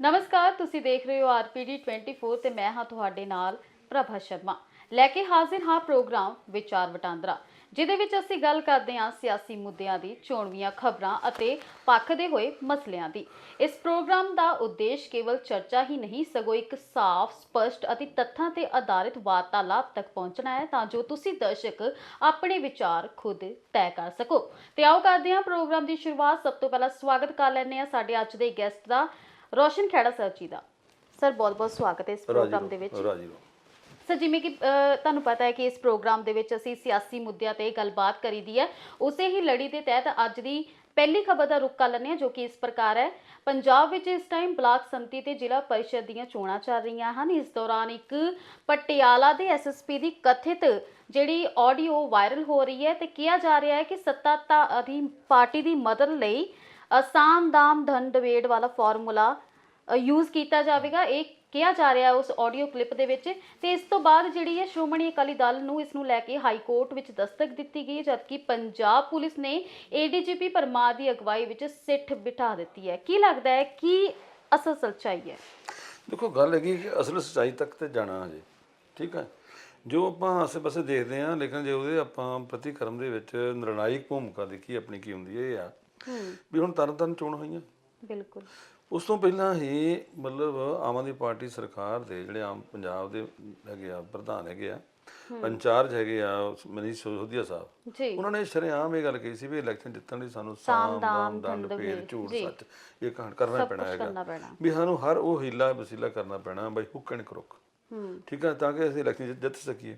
ਨਮਸਕਾਰ, ਤੁਸੀਂ ਦੇਖ ਰਹੇ ਹੋ ਆਰਪੀਡੀ 24 ਤੇ ਮੈਂ ਹਾਂ ਤੁਹਾਡੇ ਨਾਲ ਪ੍ਰਭਾ ਸ਼ਰਮਾ। ਲੈ ਕੇ ਹਾਜ਼ਰ ਹਾਂ ਪ੍ਰੋਗਰਾਮ ਵਿਚਾਰ ਵਟਾਂਦਰਾ, ਜਿਹਦੇ ਵਿੱਚ ਅਸੀਂ ਗੱਲ ਕਰਦੇ ਹਾਂ ਸਿਆਸੀ ਮੁੱਦਿਆਂ ਦੀ, ਚੋਣਵੀਆਂ ਖਬਰਾਂ ਅਤੇ ਪੱਖ ਦੇ ਹੋਏ ਮਸਲਿਆਂ ਦੀ। ਇਸ ਪ੍ਰੋਗਰਾਮ ਦਾ ਉਦੇਸ਼ ਕੇਵਲ ਚਰਚਾ ਹੀ ਨਹੀਂ, ਸਗੋਂ ਇੱਕ ਸਾਫ਼, ਸਪਸ਼ਟ ਅਤੇ ਤੱਥਾਂ ਤੇ ਆਧਾਰਿਤ ਵਾਰਤਾਲਾਪ ਤੱਕ ਪਹੁੰਚਣਾ ਹੈ, ਤਾਂ ਜੋ ਤੁਸੀਂ ਦਰਸ਼ਕ ਆਪਣੇ ਵਿਚਾਰ ਖੁਦ ਤੈਅ ਕਰ ਸਕੋ। ਤੇ ਆਓ ਕਰਦੇ ਹਾਂ ਪ੍ਰੋਗਰਾਮ ਦੀ ਸ਼ੁਰੂਆਤ। ਸਭ ਤੋਂ ਪਹਿਲਾਂ ਸਵਾਗਤ ਕਰ ਲੈਂਦੇ ਹਾਂ ਸਾਡੇ ਅੱਜ ਦੇ ਗੈਸਟ ਦਾ ਰੋਸ਼ਨ ਖੇੜਾ ਸਰ ਜੀ ਦਾ। ਸਰ ਬਹੁਤ ਬਹੁਤ ਸਵਾਗਤ ਹੈ ਇਸ ਪ੍ਰੋਗਰਾਮ ਦੇ ਵਿੱਚ। ਰਾਜੀ ਸਰ ਜਿਵੇਂ ਕਿ ਤੁਹਾਨੂੰ ਪਤਾ ਹੈ ਕਿ ਇਸ ਪ੍ਰੋਗਰਾਮ ਦੇ ਵਿੱਚ ਅਸੀਂ ਸਿਆਸੀ ਮੁੱਦਿਆਂ ਤੇ ਗੱਲਬਾਤ ਕਰੀਦੀ ਹੈ। ਉਸੇ ਹੀ ਲੜੀ ਦੇ ਤਹਿਤ ਅੱਜ ਦੀ ਪਹਿਲੀ ਖਬਰ ਦਾ ਰੁਖ ਕਰ ਲੈਂਦੇ ਹਾਂ ਜੋ ਕਿ ਇਸ ਪ੍ਰਕਾਰ ਹੈ। ਪੰਜਾਬ ਵਿੱਚ ਇਸ ਟਾਈਮ ਬਲਾਕ ਸੰਮਤੀ ਤੇ ਜ਼ਿਲ੍ਹਾ ਪਰਿਸ਼ਦ ਦੀਆਂ ਚੋਣਾਂ ਚੱਲ ਰਹੀਆਂ ਹਨ। ਇਸ ਦੌਰਾਨ ਇੱਕ ਪਟਿਆਲਾ ਦੇ ਐਸਐਸਪੀ ਦੀ ਕਥਿਤ ਜਿਹੜੀ ਆਡੀਓ ਵਾਇਰਲ ਹੋ ਰਹੀ ਹੈ ਤੇ ਕਿਹਾ ਜਾ ਰਿਹਾ ਹੈ ਕਿ ਸੱਤਾਧਾਰੀ ਪਾਰਟੀ ਦੀ ਮਦਦ ਲਈ ਆਸਾਮ ਦਾਮ ਧਨ ਡਿਬੇਟ ਵਾਲਾ ਫਾਰਮੂਲਾ ਯੂਜ਼ ਕੀਤਾ ਜਾਵੇਗਾ। ਇਹ ਕਿਹਾ ਜਾ ਰਿਹਾ ਉਸ ਆਡੀਓ ਕਲਿੱਪ ਦੇ ਵਿੱਚ ਤੇ ਇਸ ਤੋਂ ਬਾਅਦ ਜਿਹੜੀ ਹੈ ਸ਼੍ਰੋਮਣੀ ਅਕਾਲੀ ਦਲ ਨੂੰ ਇਸ ਨੂੰ ਲੈ ਕੇ ਹਾਈ ਕੋਰਟ ਵਿੱਚ ਦਸਤਕ ਦਿੱਤੀ ਗਈ ਜਦਕਿ ਪੰਜਾਬ ਪੁਲਿਸ ਨੇ ਏਡੀਜੀਪੀ ਪਰਮਾਰ ਦੀ ਅਗਵਾਈ ਵਿੱਚ ਸਿੱਠ ਬਿਠਾ ਦਿੱਤੀ ਹੈ। ਕੀ ਲੱਗਦਾ ਹੈ, ਕੀ ਅਸਲ ਸੱਚਾਈ ਹੈ? ਦੇਖੋ, ਗੱਲ ਹੈਗੀ ਕਿ ਅਸਲ ਸੱਚਾਈ ਤੱਕ ਤੇ ਜਾਣਾ ਹਜੇ, ਠੀਕ ਹੈ? ਜੋ ਆਪਾਂ ਆਸੇ-ਪਾਸੇ ਦੇਖਦੇ ਹਾਂ, ਲੇਕਿਨ ਜੇ ਉਹਦੇ ਆਪਾਂ ਪ੍ਰਤੀਕਰਮ ਦੇ ਵਿੱਚ ਨਿਰਣਾਇਕ ਭੂਮਿਕਾ ਦੇਖੀ ਆਪਣੀ ਕੀ ਹੁੰਦੀ ਹੈ, ਇਹ ਆ ਵੀ ਹੁਣ ਤਰਨ ਤਰਨ ਚੋਣ ਹੋਈਆਂ। ਬਿਲਕੁਲ। ਉਸ ਤੋਂ ਪਹਿਲਾਂ ਹੀ ਮਤਲਬ ਆਮ ਆਦਮੀ ਪਾਰਟੀ ਸਰਕਾਰ ਦੇ ਜਿਹੜੇ ਆਮ ਪੰਜਾਬ ਦੇ ਹੈਗੇ ਆ ਪ੍ਰਧਾਨ ਹੈਗੇ ਆ ਇੰਚਾਰਜ ਹੈਗੇ ਆ ਮਨੀਸ਼ ਸਿਸੋਦੀਆ ਸਾਹਿਬ ਜੀ। ਉਹਨਾਂ ਨੇ ਸ਼ਰੇਆਮ ਇਹ ਗੱਲ ਕਹੀ ਸੀ ਵੀ ਇਲੈਕਸ਼ਨ ਜਿੱਤਣ ਲਈ ਸਾਨੂੰ ਸਾਮ ਦਾਮ ਦੰਡ ਝੂਠ ਸੱਚ ਇਹ ਕਹਾਣ ਕਰਨਾ ਪੈਣਾ ਹੈਗਾ। ਵੀ ਸਾਨੂੰ ਹਰ ਉਹ ਹੀਲਾ ਵਸੀਲਾ ਕਰਨਾ ਪੈਣਾ ਬਈ ਹੁੱਕ ਐਂਡ ਕਰੁੱਕ ਠੀਕ ਹੈ ਤਾਂ ਕਿ ਅਸੀਂ ਇਲੈਕਸ਼ਨ ਜਿੱਤ ਸਕੀਏ।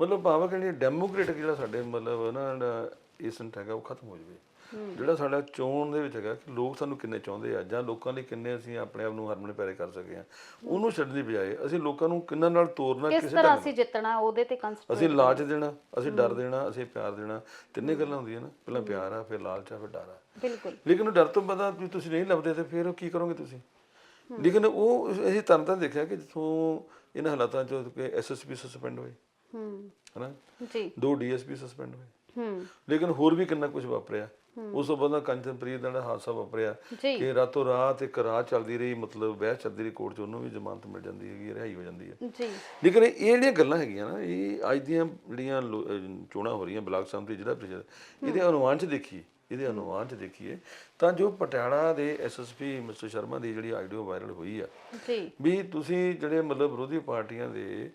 ਮਤਲਬ ਭਾਵਕ ਜਿਹੜੀ ਡੈਮੋਕ੍ਰੇਟਿਕ ਜਿਹੜਾ ਸਾਡੇ ਮਤਲਬ ਨਾ ਏਸੈਂਟ ਹੈਗਾ ਉਹ ਖਤਮ ਹੋ ਜਾਵੇ। ਜਿਹੜਾ ਸਾਡਾ ਚੋਣ ਦੇ ਵਿੱਚ ਹੈਗਾ ਕਿ ਲੋਕ ਸਾਨੂੰ ਕਿੰਨੇ ਚਾਹੁੰਦੇ ਆ ਜਾਂ ਲੋਕਾਂ ਲਈ ਕਿੰਨੇ ਅਸੀਂ ਆਪਣੇ ਆਪ ਨੂੰ ਹਰਮਨ ਪਿਆਰੇ ਕਰ ਸਕੇ ਆ ਉਹਨੂੰ ਛੱਡਣ ਦੀ ਬਜਾਏ ਅਸੀਂ ਲੋਕਾਂ ਨੂੰ ਕਿੰਨਾਂ ਨਾਲ ਤੋਰਨਾ ਕਿਸ ਤਰ੍ਹਾਂ ਅਸੀਂ ਜਿੱਤਣਾ ਉਹਦੇ ਤੇ ਕੰਸਟਰ ਅਸੀਂ ਲਾਲਚ ਦੇਣਾ ਅਸੀਂ ਡਰ ਦੇਣਾ ਅਸੀਂ ਪਿਆਰ ਦੇਣਾ ਤਿੰਨੇ ਗੱਲਾਂ ਹੁੰਦੀਆਂ ਨਾ ਪਹਿਲਾਂ ਪਿਆਰ ਆ ਫਿਰ ਲਾਲਚ ਆ ਫਿਰ ਡਰ ਆ। ਬਿਲਕੁਲ। ਲੇਕਿਨ ਡਰ ਤੋਂ ਪਤਾ ਵੀ ਤੁਸੀਂ ਨਹੀਂ ਲੱਭਦੇ ਤੇ ਫਿਰ ਉਹ ਕੀ ਕਰੋਗੇ ਤੁਸੀਂ? ਲੇਕਿਨ ਉਹ ਅਸੀਂ ਤਰਨ ਤਾਂ ਦੇਖਿਆ ਕਿ ਜਿੱਥੋਂ ਇਹਨਾਂ ਹਾਲਾਤਾਂ ਚੋਂ ਕਿ ਐਸਐਸਪੀ ਸਸਪੈਂਡ ਹੋਏ। ਹੂੰ। ਹਨਾ? ਜੀ। ਦੋ ਡੀਐਸਪੀ ਸਸਪੈਂਡ ਹੋਏ। ਹੂੰ। ਲੇਕਿਨ ਹੋਰ ਵੀ ਕਿੰਨਾ ਕੁਝ ਵਾਪਰਿਆ। ਉਸ ਤੋਂ ਬਾਅਦ ਕੰਚਨਪ੍ਰੀਤ ਦਾ ਜਿਹੜਾ ਹਾਦਸਾ ਵਾਪਰਿਆ ਕਿ ਰਾਤੋਂ ਰਾਤ ਇੱਕ ਰਾਤ ਚੱਲਦੀ ਰਹੀ ਮਤਲਬ ਬਹਿਸ ਚੱਲਦੀ ਰਹੀ ਕੋਰਟ 'ਚ ਉਹਨੂੰ ਵੀ ਜ਼ਮਾਨਤ ਮਿਲ ਜਾਂਦੀ ਹੈਗੀ ਰਿਹਾਈ ਹੋ ਜਾਂਦੀ ਹੈ। ਜੀ। ਲੇਕਿਨ ਇਹ ਜਿਹੜੀਆਂ ਗੱਲਾਂ ਹੈਗੀਆਂ ਨਾ ਇਹ ਅੱਜ ਦੀਆਂ ਜਿਹੜੀਆਂ ਚੋਣਾਂ ਹੋ ਰਹੀਆਂ ਬਲਾਕ ਸੰਮਤੀ ਜ਼ਿਲ੍ਹਾ ਪ੍ਰੀਸ਼ਦ ਇਹਦੇ ਅਨੁਮਾਨ 'ਚ ਦੇਖੀਏ ਇਹਦੇ ਅਨੁਮਾਨ 'ਚ ਦੇਖੀਏ ਤਾਂ ਜੋ ਪਟਿਆਲਾ ਦੇ ਐਸਐਸਪੀ ਮਿਸਟਰ ਸ਼ਰਮਾ ਦੀ ਜਿਹੜੀ ਆਡੀਓ ਵਾਇਰਲ ਹੋਈ ਆ ਜੀ। ਵੀ ਤੁਸੀਂ ਜਿਹੜੇ ਮਤਲਬ ਵਿਰੋਧੀ ਪਾਰਟੀਆਂ ਦੇ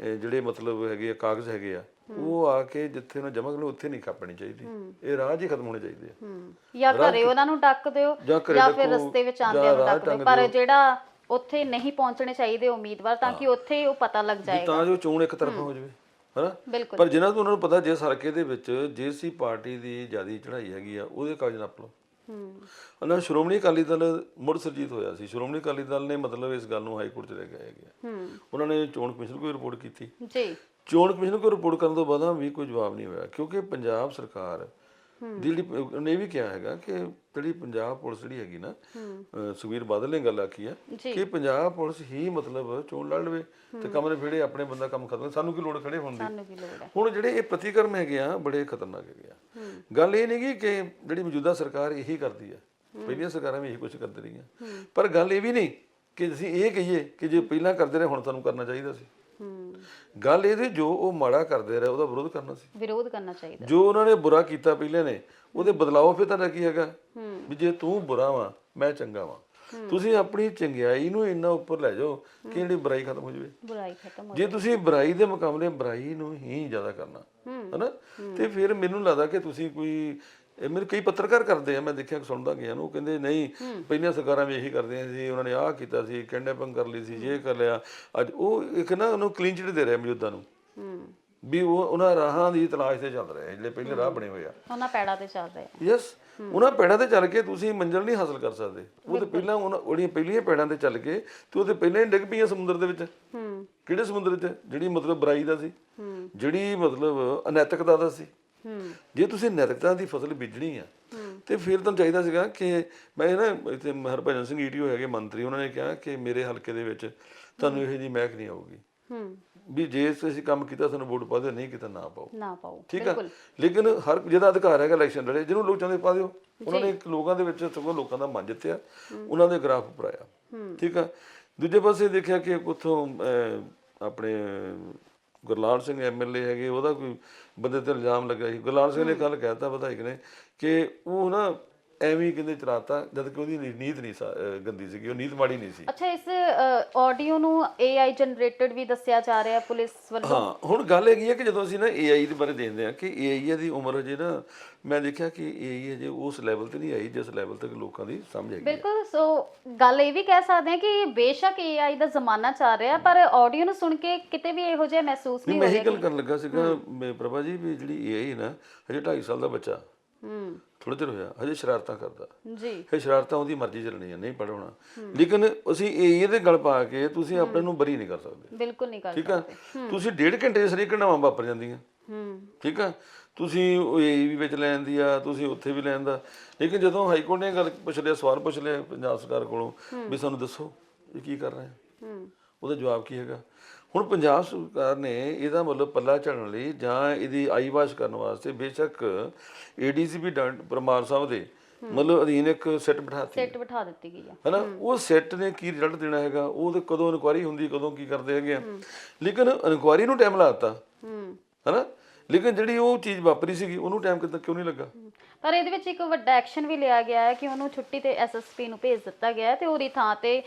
ਜਿਹੜੇ ਮਤਲਬ ਹੈਗੇ ਆ ਕਾਗਜ਼ ਹੈਗੇ ਆ ਉਹ ਆ ਕੇ ਜਿੱਥੇ ਉਹਨਾਂ ਜਮ੍ਹਾਂ ਕਰਨੇ ਉੱਥੇ ਨਹੀਂ ਕਾਪਣੀ ਚਾਹੀਦੀ। ਇਹ ਰਾਜ ਹੀ ਖਤਮ ਹੋਣੇ ਚਾਹੀਦੇ ਆ। ਹੂੰ। ਜਾਂ ਘਰੇ ਉਹਨਾਂ ਨੂੰ ਡੱਕ ਦਿਓ ਜਾਂ ਜਾਂ ਫਿਰ ਰਸਤੇ ਵਿੱਚ ਜਾਂ ਆਉਂਦਿਆਂ ਨੂੰ ਰਾਹ ਡੱਕ ਦਿਓ। ਪਰ ਜਿਹੜਾ ਉੱਥੇ ਨਹੀਂ ਪਹੁੰਚਣੇ ਚਾਹੀਦੇ ਉਮੀਦਵਾਰ ਤਾਂ ਕਿ ਉੱਥੇ ਉਹ ਪਤਾ ਲੱਗ ਵੀ ਜਾਏ ਤਾਂ ਜੋ ਚੋਣ ਇੱਕ ਤਰਫਾ ਹੋ। ਜਾਵੇ ਹਨਾ? ਪਰ ਜਿਨ੍ਹਾਂ ਤੋਂ ਉਹਨਾਂ ਨੂੰ ਪਤਾ ਜੇ ਹਲਕੇ ਦੇ ਵਿੱਚ ਜੇਸੀ ਪਾਰਟੀ ਦੀ ਜਿਆਦੀ ਚੜ੍ਹਾਈ ਹੈਗੀ ਆ ਉਹਦੇ ਕਾਗਜ਼ ਨੱਪ ਲਓ। ਹੂੰ ਉਹਨਾਂ ਸ਼੍ਰੋਮਣੀ ਅਕਾਲੀ ਦਲ ਮੁੜ ਸਰਜੀਤ ਹੋਇਆ ਸੀ। ਸ਼੍ਰੋਮਣੀ ਅਕਾਲੀ ਦਲ ਨੇ ਮਤਲਬ ਇਸ ਗੱਲ ਨੂੰ ਹਾਈ ਕੋਰਟ 'ਚ ਲੈ ਕੇ ਹੈਗੇ ਆ ਹੂੰ। ਉਹਨਾਂ ਨੇ ਚੋਣ ਕਮਿਸ਼ਨ ਕੋਲ ਰਿਪੋਰਟ ਕੀਤੀ। ਜੀ। ਚੋਣ ਕਮਿਸ਼ਨ ਕੋਲ ਰਿਪੋਰਟ ਕਰਨ ਤੋਂ ਬਾਅਦ ਵੀ ਕੋਈ ਜਵਾਬ ਨਹੀਂ ਹੋਇਆ ਕਿਉਂਕਿ ਪੰਜਾਬ ਸਰਕਾਰ ਦੀ ਜਿਹੜੀ ਉਹਨੇ ਇਹ ਵੀ ਕਿਹਾ ਹੈਗਾ ਕਿ ਜਿਹੜੀ ਪੰਜਾਬ ਪੁਲਿਸ ਜਿਹੜੀ ਹੈਗੀ ਨਾ ਸੁਖਬੀਰ ਬਾਦਲ ਨੇ ਗੱਲ ਆਖੀ ਜੀ। ਕਿ ਪੰਜਾਬ ਪੁਲਿਸ ਹੀ ਮਤਲਬ ਚੋਣ ਲੜ ਲਵੇ ਤੇ ਕਮਰੇ ਫੇੜੇ ਆਪਣੇ ਬੰਦਾ ਕੰਮ ਖਤਮ ਸਾਨੂੰ ਕੀ ਲੋੜ ਖੜੇ ਹੋਣ ਦੀ? ਸਾਨੂੰ ਹੈ? ਹੁਣ ਜਿਹੜੇ ਇਹ ਪ੍ਰਤੀਕਰਮ ਹੈਗੇ ਆ ਬੜੇ ਖਤਰਨਾਕ ਹੈਗੇ ਆ। ਗੱਲ ਇਹ ਨਹੀਂ ਕਿ ਜਿਹੜੀ ਮੌਜੂਦਾ ਸਰਕਾਰ ਇਹੀ ਕਰਦੀ ਆ। ਪਹਿਲੀਆਂ ਸਰਕਾਰਾਂ ਵੀ ਇਹੀ ਕੁਝ ਕਰਦੀ ਰਹੀਆਂ। ਪਰ ਗੱਲ ਇਹ ਵੀ ਨਹੀਂ ਕਿ ਅਸੀਂ ਇਹ ਕਹੀਏ ਕਿ ਜੇ ਪਹਿਲਾਂ ਕਰਦੇ ਰਹੇ ਹੁਣ ਤੁਹਾਨੂੰ ਕਰਨਾ ਚਾਹੀਦਾ ਸੀ। ਹੂੰ ਗੱਲ ਇਹਦੇ ਜੋ ਉਹ ਮਾੜਾ ਕਰਦੇ ਰਹੇ ਉਹਦਾ ਵਿਰੋਧ ਕਰਨਾ ਸੀ। ਵਿਰੋਧ ਕਰਨਾ ਚਾਹੀਦਾ। ਜੋ ਉਹਨਾਂ ਨੇ ਬੁਰਾ ਕੀਤਾ ਪਹਿਲੇ ਨੇ ਉਹਦੇ ਬਦਲਾਅ ਫਿਰ ਤੁਹਾਡਾ ਕੀ ਹੈਗਾ? ਵੀ ਜੇ ਤੂੰ ਬੁਰਾ ਵਾਂ ਮੈਂ ਚੰਗਾ ਵਾਂ। ਤੁਸੀਂ ਆਪਣੀ ਚੰਗਿਆਈ ਨੂੰ ਇੰਨਾ ਉੱਪਰ ਲੈ ਜਾਓ ਕਿ ਜਿਹੜੀ ਬੁਰਾਈ ਖਤਮ ਹੋ ਜਾਵੇ। ਬੁਰਾਈ ਖਤਮ ਹੋ ਜੇ ਤੁਸੀਂ ਬੁਰਾਈ ਦੇ ਮੁਕਾਬਲੇ ਬੁਰਾਈ ਨੂੰ ਹੀ ਜ਼ਿਆਦਾ ਕਰਨਾ ਹਨਾ? ਤੇ ਫਿਰ ਮੈਨੂੰ ਲੱਗਦਾ ਕਿ ਤੁਸੀਂ ਕੋਈ ਇਹ ਮੇਰੇ ਕਈ ਪੱਤਰਕਾਰ ਕਰਦੇ ਆ ਮੈਂ ਦੇਖਿਆ ਸੁਣਦਾ ਗਿਆ ਨੂੰ ਉਹ ਕਹਿੰਦੇ ਨਹੀਂ ਪਹਿਲੀਆਂ ਸਰਕਾਰਾਂ ਵੀ ਇਹੀ ਕਰਦੀਆਂ ਸੀ ਉਹਨਾਂ ਨੇ ਆਹ ਕੀਤਾ ਸੀ ਕਿਡਨੈਪਿੰਗ ਕਰ ਲਈ ਸੀ ਇਹ ਕਰ ਲਿਆ। ਅੱਜ ਉਹ ਇੱਕ ਨਾ ਉਹਨੂੰ ਕਲੀਨ ਚਿਟ ਦੇ ਰਿਹਾ ਮੌਜੂਦਾ ਨੂੰ। ਹੂੰ। ਵੀ ਉਹ ਉਹਨਾਂ ਰਾਹਾਂ ਦੀ ਤਲਾਸ਼ ਤੇ ਚੱਲ ਰਹੇ ਜਿਹੜੇ ਪਹਿਲੇ ਰਾਹ ਬਣੇ ਹੋਏ ਆ। ਉਹਨਾਂ ਪੈੜਾਂ ਤੇ ਚੱਲ ਰਹੇ। ਆ ਯੈਸ ਉਹਨਾਂ ਪੈੜਾਂ ਤੇ ਚੱਲ ਕੇ ਤੁਸੀਂ ਮੰਜ਼ਿਲ ਨਹੀਂ ਹਾਸਲ ਕਰ ਸਕਦੇ। ਉਹ ਤੇ ਪਹਿਲਾਂ ਉਹਨਾਂ ਉਹਦੀਆਂ ਪਹਿਲੀਆਂ ਪੈੜਾਂ ਤੇ ਚੱਲ ਕੇ ਤੇ ਉਹ ਤੇ ਪਹਿਲਾਂ ਹੀ ਡਿੱਗ ਪਈਆਂ ਸਮੁੰਦਰ ਦੇ ਵਿੱਚ। ਹੂੰ। ਕਿਹੜੇ ਸਮੁੰਦਰ 'ਚ? ਜਿਹੜੀ ਮਤਲਬ ਬੁਰਾਈ ਦਾ ਸੀ। ਹੂੰ। ਜਿਹੜੀ ਮਤਲਬ ਅਨੈਤਿਕਤਾ ਦਾ ਸੀ। ਜੇ ਤੁਸੀਂ ਨੈਤਿਕਤਾ ਦੀ ਫਸਲ ਬੀਜਣੀ ਆ ਤੇ ਫਿਰ ਤੁਹਾਨੂੰ ਚਾਹੀਦਾ ਸੀਗਾ ਕਿ ਮੈਂ ਨਾ ਇੱਥੇ ਹਰਭਜਨ ਸਿੰਘ ਈਟੀਓ ਹੈਗੇ ਮੰਤਰੀ ਉਹਨਾਂ ਨੇ ਕਿਹਾ ਕਿ ਮੇਰੇ ਹਲਕੇ ਦੇ ਵਿੱਚ ਤੁਹਾਨੂੰ ਇਹੋ ਜੀ ਮਹਿਕ ਨਹੀਂ ਆਊਗੀ। ਹੂੰ ਵੀ ਜੇ ਅਸੀਂ ਕੰਮ ਕੀਤਾ ਸਾਨੂੰ ਵੋਟ ਪਾ ਦਿਓ ਨਹੀਂ ਕੀਤਾ ਨਾ ਪਾਓ। ਨਾ ਪਾਓ। ਠੀਕ ਆ? ਲੇਕਿਨ ਹਰ ਜਿਹਦਾ ਅਧਿਕਾਰ ਹੈਗਾ ਇਲੈਕਸ਼ਨ ਲੜੇ ਜਿਹਨੂੰ ਲੋਕ ਚਾਹੁੰਦੇ ਪਾ ਦਿਓ। ਉਹਨਾਂ ਨੇ ਲੋਕਾਂ ਦੇ ਵਿੱਚ ਸਗੋਂ ਲੋਕਾਂ ਦਾ ਮਨ ਜਿੱਤਿਆ ਉਹਨਾਂ ਦੇ ਗ੍ਰਾਫ ਉੱਪਰ ਆਇਆ। ਠੀਕ ਆ? ਦੂਜੇ ਪਾਸੇ ਦੇਖਿਆ ਕਿ ਉੱਥੋਂ ਆਪਣੇ ਗੁਰਲਾਲ ਸਿੰਘ ਐਮਐਲਏ ਹੈਗੇ, ਉਹਦਾ ਕੋਈ ਬੰਦੇ ਤੇ ਇਲਜ਼ਾਮ ਲੱਗਾ ਸੀ। ਗੁਰਲਾਲ ਸਿੰਘ ਨੇ ਕੱਲ ਕਹਿਤਾ ਵਿਧਾਇਕ ਨੇ ਕਿ ਉਹ ਨਾ ਐਵੇਂ ਹੀ ਕਹਿੰਦੇ ਚਲਾਤਾ ਜਦ ਕਿ ਉਹਦੀ ਨੀਤ ਨਹੀਂ ਗੰਦੀ ਸੀਗੀ ਉਹ ਨੀਤ ਮਾੜੀ ਨਹੀਂ ਸੀ। ਅੱਛਾ ਇਸ ਆਡੀਓ ਨੂੰ AI ਜਨਰੇਟਡ ਵੀ ਦੱਸਿਆ ਜਾ ਰਿਹਾ ਪੁਲਿਸ ਵੱਲੋਂ? ਹਾਂ ਹੁਣ ਗੱਲ ਹੈਗੀ ਹੈ ਕਿ ਜਦੋਂ ਅਸੀਂ ਨਾ AI ਦੇ ਬਾਰੇ ਦੇਖਦੇ ਹਾਂ ਕਿ AI ਦੀ ਉਮਰ ਹਜੇ ਨਾ ਮੈਂ ਦੇਖਿਆ ਕਿ AI ਹਜੇ ਉਸ ਲੈਵਲ ਤੇ ਨਹੀਂ ਆਈ ਜਿਸ ਲੈਵਲ ਤੱਕ ਲੋਕਾਂ ਦੀ ਸਮਝ ਹੈ। ਬਿਲਕੁਲ ਸੋ ਗੱਲ ਇਹ ਵੀ ਕਹਿ ਸਕਦੇ ਹਾਂ ਕਿ ਬੇਸ਼ੱਕ AI ਦਾ ਜ਼ਮਾਨਾ ਚੱਲ ਰਿਹਾ ਪਰ ਆਡੀਓ ਨੂੰ ਸੁਣ ਕੇ ਕਿਤੇ ਵੀ ਇਹੋ ਜਿਹਾ ਮਹਿਸੂਸ ਨਹੀਂ ਨਹੀਂ ਮੈਂ ਇਹ ਗੱਲ ਕਰਨ ਲੱਗਾ ਸੀਗਾ ਪ੍ਰਭਾ ਜੀ ਵੀ ਜਿਹੜੀ AI ਨਾ ਹਜੇ 2.5 ਸਾਲ ਦਾ ਬੱਚਾ। ਹੂੰ। ਥੋੜਾ ਚਿਰ ਹੋਇਆ ਹਜੇ ਸ਼ਰਾਰਤਾਂ ਕਰਦਾ। ਜੀ। ਇਹ ਸ਼ਰਾਰਤਾਂ ਉਹਦੀ ਮਰਜ਼ੀ ਚੱਲਣੀ ਹੈ ਨਹੀਂ ਪੜਾਉਣਾ ਲੇਕਿਨ ਅਸੀਂ AI ਦੇ ਗੱਲ ਪਾ ਕੇ ਤੁਸੀਂ ਆਪਣੇ ਨੂੰ ਬਰੀ ਨਹੀਂ ਕਰ ਸਕਦੇ। ਬਿਲਕੁਲ ਨਹੀਂ ਕਰ ਠੀਕ ਆ? ਤੁਸੀਂ ਡੇਢ ਘੰਟੇ ਸਰੀ ਘਟਨਾਵਾਂ ਵਾਪਰ ਜਾਂਦੀਆਂ। ਹੂੰ। ਠੀਕ ਆ? ਤੁਸੀਂ ਉਹ ਇਹ ਵੀ ਵਿੱਚ ਲੈਣ ਦੀ ਆ ਤੁਸੀਂ ਉੱਥੇ ਵੀ ਲੈਣ ਦਾ। ਲੇਕਿਨ ਜਦੋਂ ਹਾਈ ਕੋਰਟ ਨੇ ਗੱਲ ਪੁੱਛ ਲਿਆ ਸਵਾਲ ਪੁੱਛ ਲਿਆ ਪੰਜਾਬ ਸਰਕਾਰ ਕੋਲੋਂ ਵੀ ਸਾਨੂੰ ਦੱਸੋ ਇਹ ਕੀ ਕਰ ਰਹੇ ਹੂੰ। ਉਹਦਾ ਜਵਾਬ ਕੀ ਹੈਗਾ? ਹੁਣ ਪੰਜਾਬ ਸਰਕਾਰ ਨੇ ਇਹਦਾ ਮਤਲਬ ਪੱਲਾ ਝੜਨ ਲਈ ਜਾਂ ਇਹਦੀ ਆਈ ਵਾਸ਼ ਕਰਨ ਵਾਸਤੇ ਬੇਸ਼ੱਕ ਏਡੀਸੀਪੀ ਪਰਮਾਰ ਸਾਹਿਬ ਦੇ ਮਤਲਬ ਅਧੀਨ ਇੱਕ ਸੈੱਟ ਬਿਠਾਤੀ ਸੈੱਟ ਬਿਠਾ ਦਿੱਤੀ ਗਈ ਆ ਹਨਾ? ਉਹ ਸੈੱਟ ਨੇ ਕੀ ਰਿਜ਼ਲਟ ਦੇਣਾ ਹੈਗਾ? ਉਹ ਤੇ ਕਦੋਂ ਇਨਕੁਆਰੀ ਹੁੰਦੀ ਕਦੋਂ ਕੀ ਕਰਦੇ ਹੈਗੇ ਆ? ਲੇਕਿਨ ਇਨਕੁਆਰੀ ਨੂੰ ਟਾਈਮ ਲਾਤਾ ਹੂੰ। ਹਨਾ? ਲੇਕਿਨ ਜਿਹੜੀ ਉਹ ਚੀਜ਼ ਵਾਪਰੀ ਸੀਗੀ ਉਹਨੂੰ ਟਾਈਮ ਕਿੱਦਾਂ ਕਿਉਂ ਨਹੀਂ ਲੱਗਾ? ਪਰ ਇਹਦੇ ਵਿੱਚ ਇੱਕ ਵੱਡਾ ਐਕਸ਼ਨ ਵੀ ਲਿਆ ਗਿਆ ਹੈ ਕਿ ਉਹਨੂੰ ਛੁੱਟੀ ਤੇ ਐਸਐਸਪੀ ਨੂੰ ਭੇਜ ਦਿੱਤਾ ਗਿਆ ਹੈ ਤੇ ਉਹਦੀ ਥਾਂ ਤੇ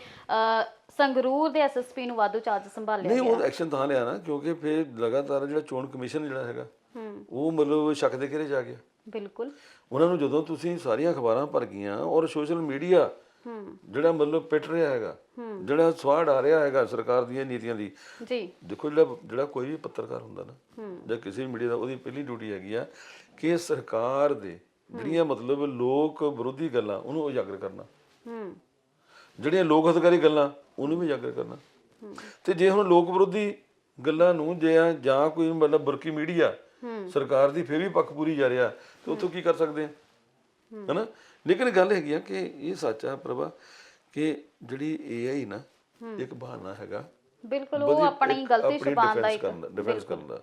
ਸੰਗਰੂਰ ਦੇ ਐਸਐਸਪੀ ਨੂੰ ਵਾਧੂ ਚਾਰਜ ਸੰਭਾਲਿਆ ਨਹੀਂ ਉਹ ਐਕਸ਼ਨ ਤਾਂ ਲਿਆ ਨਾ ਕਿਉਂਕਿ ਫਿਰ ਲਗਾਤਾਰ ਜਿਹੜਾ ਚੋਣ ਕਮਿਸ਼ਨ ਜਿਹੜਾ ਹੈਗਾ ਹੂੰ। ਉਹ ਮਤਲਬ ਸ਼ੱਕ ਦੇ ਘੇਰੇ ਜਾ ਗਿਆ। ਬਿਲਕੁਲ। ਉਹਨਾਂ ਨੂੰ ਜਦੋਂ ਤੁਸੀਂ ਸਾਰੀਆਂ ਅਖਬਾਰਾਂ ਭਰ ਗਈਆਂ ਔਰ ਸੋਸ਼ਲ ਮੀਡੀਆ ਜਿਹੜਾ ਮਤਲਬ ਪਿੱਟ ਰਿਹਾ ਹੈਗਾ ਜਿਹੜਾ ਸਵਾੜ ਆ ਰਿਹਾ ਹੈਗਾ ਸਰਕਾਰ ਦੀਆਂ ਨੀਤੀਆਂ ਦੀ। ਜੀ। ਦੇਖੋ ਜਿਹੜਾ ਜਿਹੜਾ ਕੋਈ ਵੀ ਪੱਤਰਕਾਰ ਹੁੰਦਾ ਨਾ ਜਾਂ ਕਿਸੇ ਵੀ ਮੀਡੀਆ ਦਾ ਉਹਦੀ ਪਹਿਲੀ ਡਿਊਟੀ ਹੈਗੀ ਆ ਕਿ ਸਰਕਾਰ ਦੇ ਜਿਹੜੀਆਂ ਮਤਲਬ ਲੋਕ ਵਿਰੋਧੀ ਗੱਲਾਂ ਉਹਨੂੰ ਉਜਾਗਰ ਕਰਨਾ। ਹੂੰ ਜਿਹੜੀਆਂ ਲੋਕ ਹਿਤਕਾਰੀ ਗੱਲਾਂ ਉਹਨੂੰ ਵੀ ਉਜਾਗਰ ਕਰਨਾ। ਤੇ ਜੇ ਹੁਣ ਲੋਕ ਵਿਰੋਧੀ ਗੱਲਾਂ ਨੂੰ ਜੇ ਆ ਜਾਂ ਕੋਈ ਮਤਲਬ ਬੁਰਕੀ ਮੀਡੀਆ ਸਰਕਾਰ ਦੀ ਫੇਰ ਵੀ ਪੱਖ ਪੂਰੀ ਜਾ ਰਿਹਾ ਤੇ ਉੱਥੋਂ ਕੀ ਕਰ ਸਕਦੇ ਆ? ਹੈਨਾ? ਲੇਕਿਨ ਗੱਲ ਹੈਗੀ ਆ ਕਿ ਇਹ ਸੱਚ ਆ ਪ੍ਰਭਾ ਕਿ ਜਿਹੜੀ AI ਨਾ ਇੱਕ ਬਹਾਨਾ ਹੈਗਾ। ਬਿਲਕੁਲ ਉਹ ਆਪਣੀ ਗਲਤੀ ਛੁਪਾਉਣ ਦਾ ਇੱਕ ਡਿਫੈਂਸ ਕਰਨ ਦਾ।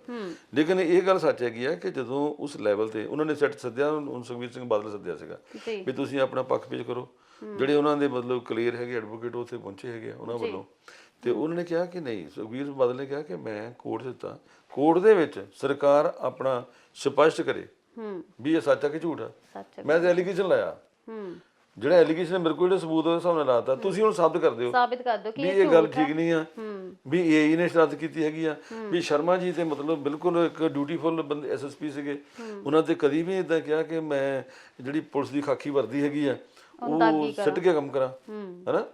ਲੇਕਿਨ ਇਹ ਗੱਲ ਸੱਚ ਹੈਗੀ ਆ ਕਿ ਜਦੋਂ ਉਸ ਲੈਵਲ ਤੇ ਉਹਨਾਂ ਨੇ ਸੈੱਟ ਸੱਦਿਆ ਹੁਣ ਸੁਖਬੀਰ ਸਿੰਘ ਬਾਦਲ ਸੱਦਿਆ ਸੀਗਾ ਵੀ ਤੁਸੀਂ ਆਪਣਾ ਪੱਖ ਪੇਸ਼ ਕਰੋ। ਜਿਹੜੇ ਉਹਨਾਂ ਦੇ ਮਤਲਬ ਕਲੀਅਰ ਹੈਗੇ ਐਡਵੋਕੇਟ ਉੱਥੇ ਪਹੁੰਚੇ ਹੈਗੇ ਉਹਨਾਂ ਵੱਲੋਂ। ਤੇ ਉਹਨਾਂ ਨੇ ਕਿਹਾ ਕਿ ਨਹੀਂ ਸੁਖਬੀਰ ਬਾਦਲ ਨੇ ਕਿਹਾ ਕਿ ਮੈਂ ਕੋਰਟ ਦਿੱਤਾ। ਕੋਰਟ ਦੇ ਵਿੱਚ ਸਰਕਾਰ ਆਪਣਾ ਸਪਸ਼ਟ ਕਰੇ। ਹੂੰ। ਵੀ ਇਹ ਸੱਚ ਆ ਕਿ ਝੂਠ ਆ? ਸੱਚ ਹੈ। ਮੈਂ ਤਾਂ ਐਲੀਗੇਸ਼ਨ ਲਾਇਆ। ਹੂੰ। ਜਿਹੜਾ ਐਲੀਗੇਸ਼ਨ ਮੇਰੇ ਕੋਲ ਜਿਹੜਾ ਸਬੂਤ ਉਹਦੇ ਹਿਸਾਬ ਨਾਲ ਲਾਤਾ ਤੁਸੀਂ ਹੁਣ ਸਾਬਤ ਕਰ ਦਿਓ ਸਾਬਿਤ ਕਰ ਦਿਓ ਕਿ ਵੀ ਇਹ ਗੱਲ ਠੀਕ ਨਹੀਂ ਆ। ਵੀ ਏਈ ਨੇ ਸ਼ਰਾਰਤ ਕੀਤੀ ਹੈਗੀ ਆ। ਵੀ ਸ਼ਰਮਾ ਜੀ ਤੇ ਮਤਲਬ ਬਿਲਕੁਲ ਇੱਕ ਡਿਊਟੀਫੁਲ ਬੰਦੇ ਐਸਐਸਪੀ ਸੀਗੇ। ਉਹਨਾਂ ਤੇ ਕਦੀ ਵੀ ਇਦਾਂ ਕਿਹਾ ਕਿ ਮੈਂ ਜਿਹੜੀ ਪੁਲਿਸ ਦੀ ਖਾਕੀ ਵਰਦੀ ਹੈਗੀ ਆ ਉਹ ਸਿੱਟ ਕੇ ਕੰਮ ਕਰਾਂ। ਹੈਨਾ?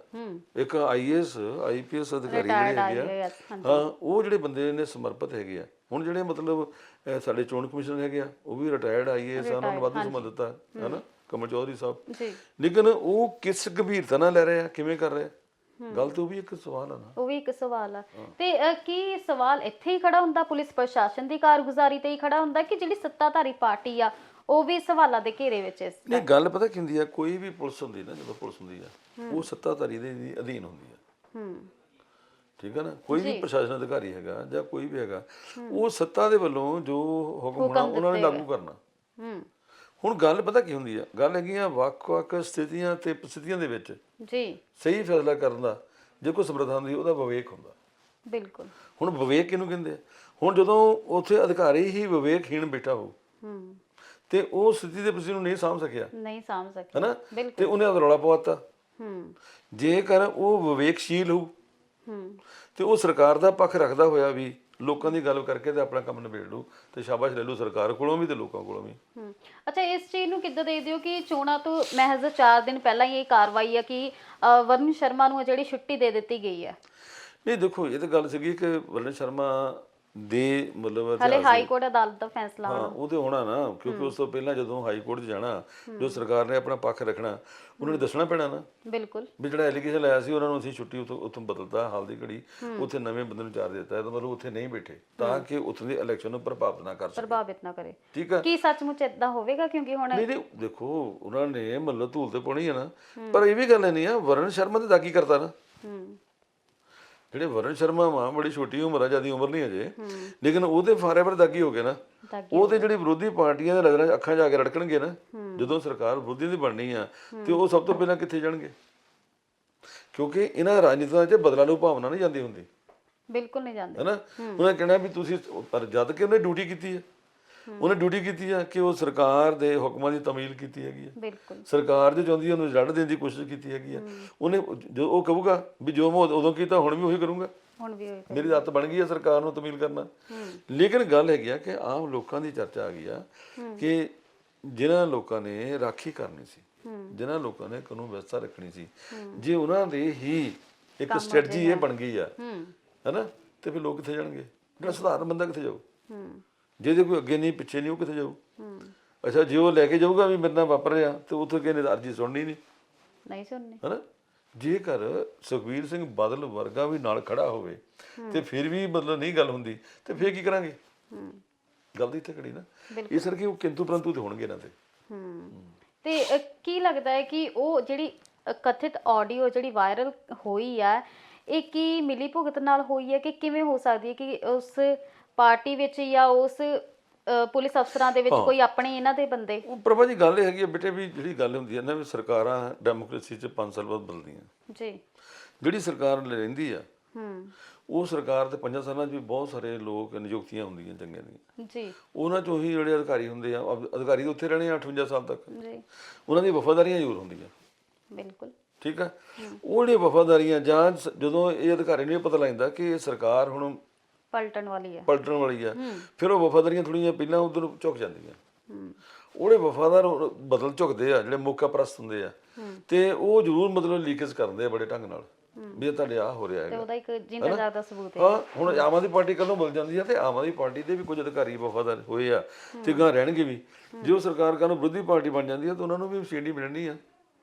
ਇੱਕ ਆਈਐਸ ਆਈਪੀਐਸ ਅਧਿਕਾਰੀ ਜਿਹੜੇ ਹੈਗੇ ਆ। ਹਾਂ ਉਹ ਜਿਹੜੇ ਬੰਦੇ ਨੇ ਸਮਰਪਿਤ ਹੈਗੇ ਆ। ਹੁਣ ਜਿਹੜੇ ਮਤਲਬ ਸਾਡੇ ਚੋਣ ਕਮਿਸ਼ਨ ਹੈਗੇ ਆ ਉਹ ਵੀ ਰਿਟਾਇਰਡ ਆਈਏਐਸ ਆ ਉਹਨਾਂ ਨੂੰ ਵਾਧੂ ਸਮਾਂ ਦਿੱਤਾ ਹੈਨਾ? ਕਮਲ ਚੌਧਰੀ ਸਾਹਿਬ। ਜੀ। ਲੇਕਿਨ ਉਹ ਕਿਸ ਗੰਭੀਰਤਾ ਨਾਲ ਲੈ ਰਹੇ ਆ? ਕਿਵੇਂ ਕਰ ਰਹੇ ਆ? ਗੱਲ ਤੇ ਉਹ ਵੀ ਇੱਕ ਸਵਾਲ ਆ ਨਾ। ਉਹ ਵੀ ਇੱਕ ਸਵਾਲ ਆ। ਤੇ ਕੀ ਸਵਾਲ ਇੱਥੇ ਹੀ ਖੜਾ ਹੁੰਦਾ? ਪੁਲਿਸ ਪ੍ਰਸ਼ਾਸਨ ਦੀ ਕਾਰਗੁਜ਼ਾਰੀ ਤੇ ਹੀ ਖੜਾ ਹੁੰਦਾ ਕਿ ਜਿਹੜੀ ਸੱਤਾਧਾਰੀ ਪਾਰਟੀ ਆ ਉਹ ਵੀ ਸਵਾਲਾਂ ਦੇ ਘੇਰੇ ਵਿੱਚ ਇਸ ਨਹੀਂ ਗੱਲ ਪਤਾ ਕੀ ਹੁੰਦੀ ਆ? ਕੋਈ ਵੀ ਪੁਲਿਸ ਹੁੰਦੀ ਨਾ ਜਦੋਂ ਪੁਲਿਸ ਹੁੰਦੀ ਆ ਉਹ ਸੱਤਾਧਾਰੀ ਦੇ ਦੀ ਅਧੀਨ ਹੁੰਦੀ ਆ। ਹੂੰ। ਠੀਕ ਹੈ ਨਾ? ਕੋਈ ਵੀ ਪ੍ਰਸ਼ਾਸਨ ਅਧਿਕਾਰੀ ਹੈਗਾ ਜਾਂ ਕੋਈ ਵੀ ਹੈਗਾ ਉਹ ਸੱਤਾ ਦੇ ਵੱਲੋਂ ਜੋ ਹੁਕਮ ਹੋਣਾ ਉਹਨਾਂ ਨੇ ਲਾਗੂ ਕਰਨਾ। ਹੂੰ। ਹੁਣ ਗੱਲ ਪਤਾ ਕੀ ਹੁੰਦੀ ਆ? ਗੱਲ ਹੈਗੀ ਆ ਵੱਖ-ਵੱਖ ਸਥਿਤੀਆਂ ਤੇ ਪਰਿਸਥਿਤੀਆਂ ਦੇ ਵਿੱਚ। ਜੀ। ਸਹੀ ਫੈਸਲਾ ਕਰਨ ਦਾ ਜੇ ਕੋਈ ਸਮਰੱਥਾ ਹੁੰਦੀ ਉਹਦਾ ਵਿਵੇਕ ਹੁੰਦਾ। ਬਿਲਕੁਲ। ਹੁਣ ਵਿਵੇਕ ਕਿਹਨੂੰ ਕਹਿੰਦੇ ਆ? ਹੁਣ ਜਦੋਂ ਉੱਥੇ ਅਧਿਕਾਰੀ ਹੀ ਵਿਵੇਕਹੀਣ ਬੈਠਾ ਹੋ ਹੂੰ। ਤੇ ਉਹ ਸਥਿਤੀ ਦੇ ਪ੍ਰਤੀ ਨੂੰ ਨਹੀਂ ਸਾਂਭ ਸਕਿਆ। ਨਹੀਂ ਸਮਝ ਸਕਦੇ ਹੈਨਾ? ਤੇ ਉਹਨੇ ਉਹਦਾ ਰੌਲਾ ਪਵਾਤਾ ਹੂੰ। ਜੇਕਰ ਉਹ ਵਿਵੇਕਸ਼ੀਲ ਹੋ ਹੂੰ। ਤੇ ਉਹ ਸਰਕਾਰ ਦਾ ਪੱਖ ਰੱਖਦਾ ਹੋਇਆ ਵੀ ਲੋਕਾਂ ਦੀ ਗੱਲ ਕਰਕੇ ਤੇ ਆਪਣਾ ਕੰਮ ਨਿਬੇੜ ਲੂ ਤੇ ਸ਼ਾਬਾਸ਼ ਲੈ ਲੂ ਸਰਕਾਰ ਕੋਲੋਂ ਵੀ ਤੇ ਲੋਕਾਂ ਕੋਲੋਂ ਵੀ। ਹਮ, ਅੱਛਾ ਇਸ ਚੀਜ਼ ਨੂੰ ਕਿੱਦਾਂ ਦੇ ਦਿਓ ਕਿ ਚੋਣਾਂ ਤੋਂ ਮਹਿਜ਼ 4 ਦਿਨ ਪਹਿਲਾਂ ਹੀ ਇਹ ਕਾਰਵਾਈ ਆ ਕਿ ਅ, ਵਰੁਣ ਸ਼ਰਮਾ ਨੂੰ ਜਿਹੜੀ ਛੁੱਟੀ ਦੇ ਦਿੱਤੀ ਗਈ ਹੈ ਨਹੀਂ ਦੇਖੋ ਇਹ ਤਾਂ ਗੱਲ ਸੀਗੀ ਕਿ ਵਰਨ ਸ਼ਰਮਾ ਦੇ ਮਤਲਬ ਹਲੇ ਹਾਈ ਕੋਰਟ ਅਦਾਲਤ ਦਾ ਫੈਸਲਾ ਹਾਂ ਉਹ ਤੇ ਹੋਣਾ ਨਾ ਕਿਉਂਕਿ ਉਸ ਤੋਂ ਪਹਿਲਾਂ ਜਦੋਂ ਹਾਈ ਕੋਰਟ 'ਚ ਜਾਣਾ ਜੋ ਸਰਕਾਰ ਨੇ ਆਪਣਾ ਪੱਖ ਰੱਖਣਾ ਉਹਨਾਂ ਨੇ ਦੱਸਣਾ ਪੈਣਾ ਨਾ। ਬਿਲਕੁਲ। ਵੀ ਜਿਹੜਾ ਐਲੀਗੇਸ਼ਨ ਲਾਇਆ ਸੀ ਉਹਨਾਂ ਨੂੰ ਅਸੀਂ ਛੁੱਟੀ ਉਤੋਂ ਉਤੋਂ ਬਦਲਤਾ ਹਾਲ ਦੀ ਘੜੀ। ਉੱਥੇ ਨਵੇਂ ਬੰਦੇ ਨੂੰ ਚਾਰ ਦਿੱਤਾ ਇਹਦਾ ਮਤਲਬ ਉੱਥੇ ਨਹੀਂ ਬੈਠੇ ਤਾਂ ਕਿ ਉੱਥੇ ਦੇ ਇਲੈਕਸ਼ਨ ਨੂੰ ਪ੍ਰਭਾਵਿਤ ਨਾ ਕਰ ਸਕੇ। ਪ੍ਰਭਾਵਿਤ ਨਾ ਕਰੇ। ਠੀਕ ਆ? ਕੀ ਸੱਚਮੁੱਚ ਇਦਾਂ ਹੋਵੇਗਾ? ਕਿਉਂਕਿ ਹੁਣ ਨਹੀਂ ਨਹੀਂ ਦੇਖੋ ਉਹਨਾਂ ਨੇ ਮਤਲਬ ਧੂਲ ਤੇ ਪਾਉਣੀ ਹੈ ਨਾ। ਪਰ ਇਹ ਵੀ ਗੱਲ ਨਹੀਂ ਆ ਵਰਨ ਸ਼ਰਮਾ ਤੇ ਦਾਗੀ ਕਰਤਾ ਨਾ। ਹਮ ਜਿਹੜੇ ਵਰਨ ਸ਼ਰਮਾ ਵਾ ਬੜੀ ਛੋਟੀ ਉਮਰ ਆ ਜਿਆਦੀ ਉਮਰ ਨਹੀਂ ਅਜੇ ਲੇਕਿਨ ਉਹਦੇ ਫਾਰਐਵਰ ਦਾਗੀ ਹੋ ਗਏ ਨਾ। ਦਾਗੀ ਉਹ ਤੇ ਜਿਹੜੀ ਵਿਰੋਧੀ ਪਾਰਟੀਆਂ ਦੇ ਨਜ਼ਰਾਂ ਅੱਖਾਂ ਜਾ ਕੇ ਰੜਕਣਗੇ ਨਾ ਜਦੋਂ ਸਰਕਾਰ ਵਿਰੋਧੀ ਦੀ ਬਣਨੀ ਆ ਤੇ ਉਹ ਸਭ ਤੋਂ ਪਹਿਲਾਂ ਕਿੱਥੇ ਜਾਣਗੇ? ਕਿਉਂਕਿ ਇਹਨਾਂ ਰਾਜਨੀਤਿਆਂ 'ਚ ਬਦਲਾ ਨੂੰ ਭਾਵਨਾ ਨਹੀਂ ਜਾਂਦੀ ਹੁੰਦੀ। ਬਿਲਕੁਲ ਨਹੀਂ ਜਾਂਦੇ। ਹੈਨਾ? ਉਹਨੇ ਕਹਿਣਾ ਵੀ ਤੁਸੀਂ ਪਰ ਜਦ ਕਿ ਉਹਨੇ ਡਿਊਟੀ ਕੀਤੀ ਹੈ ਉਹਨੇ ਡਿਊਟੀ ਕੀਤੀ ਹੈ ਕਿ ਉਹ ਸਰਕਾਰ ਦੇ ਹੁਕਮਾਂ ਦੀ ਤਮੀਲ ਕੀਤੀ ਹੈਗੀ ਹੈ ਬਿਲਕੁਲ। ਸਰਕਾਰ ਜੋ ਚਾਹੁੰਦੀ ਹੈ ਉਹਨੂੰ ਜੜ ਦੇਣ ਦੀ ਕੋਸ਼ਿਸ਼ ਕੀਤੀ ਹੈਗੀ ਹੈ ਉਹਨੇ ਜੋ ਉਹ ਕਹੂਗਾ ਵੀ ਜੋ ਮੈਂ ਉਦੋਂ ਕੀਤਾ ਹੁਣ ਵੀ ਉਹੀ ਕਰੂੰਗਾ। ਹੁਣ ਵੀ ਹੋਏਗਾ ਮੇਰੀ ਆਦਤ ਬਣ ਗਈ ਹੈ ਸਰਕਾਰ ਨੂੰ ਤਮੀਲ ਕਰਨਾ। ਲੇਕਿਨ ਗੱਲ ਹੈਗੀ ਆ ਕਿ ਆਮ ਲੋਕਾਂ ਦੀ ਚਰਚਾ ਆ ਗਈ ਆ ਕਿ ਜਿਨ੍ਹਾਂ ਲੋਕਾਂ ਨੇ ਰਾਖੀ ਕਰਨੀ ਸੀ ਜਿਨ੍ਹਾਂ ਲੋਕਾਂ ਨੇ ਕਾਨੂੰਨ ਵਿਵਸਥਾ ਰੱਖਣੀ ਸੀ ਜੇ ਉਹਨਾਂ ਦੇ ਹੀ ਇੱਕ ਸਟ੍ਰੈਟਜੀ ਇਹ ਬਣ ਗਈ ਆ ਹੈਨਾ ਤੇ ਫਿਰ ਲੋਕ ਕਿੱਥੇ ਜਾਣਗੇ? ਜਿਹੜਾ ਸਧਾਰਨ ਬੰਦਾ ਕਿੱਥੇ ਜਾਊ? ਜਿਹਦੇ ਕੋਈ ਅੱਗੇ ਨਹੀਂ ਪਿੱਛੇ ਨਹੀਂ ਉਹ ਕਿੱਥੇ ਜਾਊ? ਅੱਛਾ ਜੇ ਉਹ ਲੈ ਕੇ ਜਾਊਗਾ ਵੀ ਮੇਰੇ ਨਾਲ ਵਾਪਰ ਰਿਹਾ ਤੇ ਉੱਥੇ ਕਿਸੇ ਨੇ ਅਰਜੀ ਸੁਣਨੀ ਨਹੀਂ। ਨਹੀਂ ਸੁਣਨੀ। ਹੈਨਾ? ਜੇਕਰ ਸੁਖਵੀਰ ਸਿੰਘ ਬਾਦਲ ਵਰਗਾ ਵੀ ਨਾਲ ਖੜਾ ਹੋਵੇ ਤੇ ਫਿਰ ਵੀ ਮਤਲਬ ਨਹੀਂ ਗੱਲ ਹੁੰਦੀ ਤੇ ਫਿਰ ਕੀ ਕਰਾਂਗੇ? ਹੂੰ ਗੱਲ ਤਾਂ ਇੱਥੇ ਖੜੀ ਨਾ ਇਸ ਕਰਕੇ ਉਹ ਕਿੰਤੂ ਪਰੰਤੂ ਤੇ ਹੋਣਗੇ ਨਾ ਤੇ। ਹੂੰ ਤੇ ਕੀ ਲੱਗਦਾ ਹੈ ਕਿ ਉਹ ਜਿਹੜੀ ਕਥਿਤ ਆਡੀਓ ਜਿਹੜੀ ਵਾਇਰਲ ਹੋਈ ਆ ਇਹ ਕੀ ਮਿਲੀ ਭੁਗਤ ਨਾਲ ਹੋਈ ਹੈ ਕਿ ਕਿਵੇਂ ਹੋ ਸਕਦੀ ਹੈ ਕਿ ਉਸ ਪਾਰਟੀ ਵਿੱਚ ਜਾਂ ਉਸ ਪੁਲਿਸ ਅਫਸਰਾਂ ਦੇ ਵਿੱਚ ਕੋਈ ਆਪਣੇ ਇਹਨਾਂ ਦੇ ਬੰਦੇ? ਉਹ ਪ੍ਰਭਾ ਜੀ ਗੱਲ ਇਹ ਹੈਗੀ ਬੇਟੇ ਵੀ ਜਿਹੜੀ ਗੱਲ ਹੁੰਦੀ ਹੈ ਨਾ ਵੀ ਸਰਕਾਰਾਂ ਡੈਮੋਕ੍ਰੇਸੀ 'ਚ 5 ਸਾਲ ਬਾਅਦ ਬਦਲਦੀਆਂ। ਜੀ। ਜਿਹੜੀ ਸਰਕਾਰ ਰਹਿੰਦੀ ਆ ਹੂੰ। ਉਹ ਸਰਕਾਰ ਦੇ 5 ਸਾਲਾਂ 'ਚ ਵੀ ਬਹੁਤ ਸਾਰੇ ਲੋਕ ਨਿਯੁਕਤੀਆਂ ਹੁੰਦੀਆਂ ਚੰਗੀਆਂ ਦੀਆਂ। ਜੀ। ਉਹਨਾਂ 'ਚੋਂ ਹੀ ਜਿਹੜੇ ਅਧਿਕਾਰੀ ਹੁੰਦੇ ਆ ਅਧਿਕਾਰੀ ਉੱਥੇ ਰਹਿਣੇ ਆ 58 ਸਾਲ ਤੱਕ। ਜੀ। ਉਹਨਾਂ ਦੀ ਵਫਾਦਾਰੀਆਂ ਜ਼ਰੂਰ ਹੁੰਦੀਆਂ। ਬਿਲਕੁਲ। ਠੀਕ ਆ? ਉਹ ਜਿਹੜੀਆਂ ਵਫਾਦਾਰੀਆਂ ਜਾਂ ਜਦੋਂ ਇਹ ਅਧਿਕਾਰੀ ਨੂੰ ਇਹ ਪਤਾ ਲੱਗਦਾ ਕਿ ਇਹ ਸਰਕਾਰ ਹੁਣ ਪਲਟਣ ਵਾਲੀ ਹੈ ਪਲਟਣ ਵਾਲੀ ਆ। ਫਿਰ ਉਹ ਵਫਾਦਾਰੀਆਂ ਥੋੜੀਆਂ ਪਹਿਲਾਂ ਉਧਰ ਝੁਕ ਜਾਂਦੀਆਂ। ਹੂੰ ਉਹਦੇ ਵਫਾਦਾਰ ਬਦਲ ਝੁਕਦੇ ਆ ਜਿਹੜੇ ਮੌਕਾ ਪ੍ਰਸਤ ਹੁੰਦੇ ਆ। ਤੇ ਉਹ ਜ਼ਰੂਰ ਮਤਲਬ ਲੀਕੇਜ ਕਰਦੇ ਆ ਬੜੇ ਢੰਗ ਨਾਲ ਵੀ ਇਹ ਤੁਹਾਡੇ ਆ ਹੋ ਰਿਹਾ ਤੇ ਹੈਗਾ। ਉਹਦਾ ਇੱਕ ਜਿੰਦਾ ਜਾਗਦਾ ਸਬੂਤ ਹੈ ਹਾਂ ਹੁਣ ਆਮ ਆਦਮੀ ਪਾਰਟੀ ਕੱਲੋਂ ਮਿਲ ਜਾਂਦੀ ਆ ਤੇ ਆਮ ਆਦਮੀ ਪਾਰਟੀ ਦੇ ਵੀ ਕੁਝ ਅਧਿਕਾਰੀ ਵਫਾਦਾਰ ਹੋਏ ਆ ਤੇ ਗਾਂ ਰਹਿਣਗੇ ਵੀ। ਜੇ ਉਹ ਸਰਕਾਰ ਕੱਲੋਂ ਵਿਰੋਧੀ ਪਾਰਟੀ ਬਣ ਜਾਂਦੀ ਆ ਤਾਂ ਉਹਨਾਂ ਨੂੰ ਵੀ ਮਸ਼ੀਨਰੀ ਮਿਲਣੀ ਆ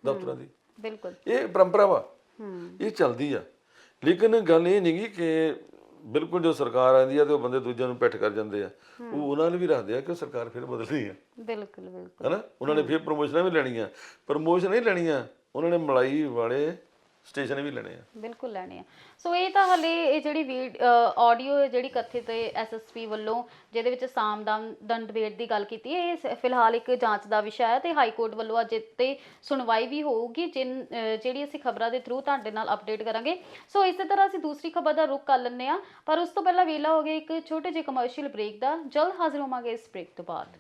ਦਫ਼ਤਰਾਂ ਦੀ। ਬਿਲਕੁਲ। ਇਹ ਪਰੰਪਰਾ ਵਾ। ਹੂੰ। ਇਹ ਚੱਲਦੀ ਆ। ਲੇਕਿਨ ਗੱਲ ਇਹ ਨਹੀਂਗੀ ਕਿ ਬਿਲਕੁਲ ਜੋ ਸਰਕਾਰ ਆਂਦੀ ਆ ਤੇ ਉਹ ਬੰਦੇ ਦੂਜਿਆਂ ਨੂੰ ਪਿੱਠ ਕਰ ਜਾਂਦੇ ਆ। ਉਹ ਉਹਨਾਂ ਨੂੰ ਵੀ ਰੱਖਦੇ ਆ ਕਿ ਸਰਕਾਰ ਫਿਰ ਬਦਲਣੀ ਆ। ਬਿਲਕੁਲ ਬਿਲਕੁਲ। ਹੈਨਾ? ਉਹਨਾਂ ਨੇ ਫਿਰ ਪ੍ਰਮੋਸ਼ਨਾਂ ਵੀ ਲੈਣੀਆਂ। ਪ੍ਰਮੋਸ਼ਨ ਨਹੀਂ ਲੈਣੀਆਂ। ਉਹਨਾਂ ਨੇ ਮਲਾਈ ਵਾਲੇ ਸਟੇਸ਼ਨ ਵੀ ਲੈਣੇ ਆ। ਬਿਲਕੁਲ ਲੈਣੇ ਆ। ਸੋ ਇਹ ਤਾਂ ਹਲੇ ਇਹ ਜਿਹੜੀ ਆਡੀਓ ਜਿਹੜੀ ਕਥਿਤ ਐਸਐਸਪੀ ਵੱਲੋਂ, ਜਿਹਦੇ ਵਿੱਚ ਸਾਮ ਦਮ ਦੀ ਗੱਲ ਕੀਤੀ ਹੈ, ਇਹ ਫਿਲਹਾਲ ਇੱਕ ਜਾਂਚ ਦਾ ਵਿਸ਼ਾ ਹੈ ਤੇ ਹਾਈ ਕੋਰਟ ਵੱਲੋਂ ਅੱਜ ਤੇ ਸੁਣਵਾਈ ਵੀ ਹੋਊਗੀ, ਜਿਨ ਜਿਹੜੀ ਅਸੀਂ ਖਬਰਾਂ ਦੇ ਥਰੂ ਤੁਹਾਡੇ ਨਾਲ ਅਪਡੇਟ ਕਰਾਂਗੇ। ਸੋ ਇਸੇ ਤਰ੍ਹਾਂ ਅਸੀਂ ਦੂਸਰੀ ਖਬਰ ਦਾ ਰੁਖ ਕਰ ਲੈਂਦੇ ਆ ਪਰ ਉਸ ਤੋਂ ਪਹਿਲਾਂ ਵੇਲਾ ਹੋ ਗਿਆ ਇੱਕ ਛੋਟੇ ਜਿਹੇ ਕਮਰਸ਼ੀਅਲ ਬ੍ਰੇਕ ਦਾ। ਜਲਦ ਹਾਜ਼ਰ ਹੋਵਾਂਗੇ ਇਸ ਬ੍ਰੇਕ ਤੋਂ ਬਾਅਦ।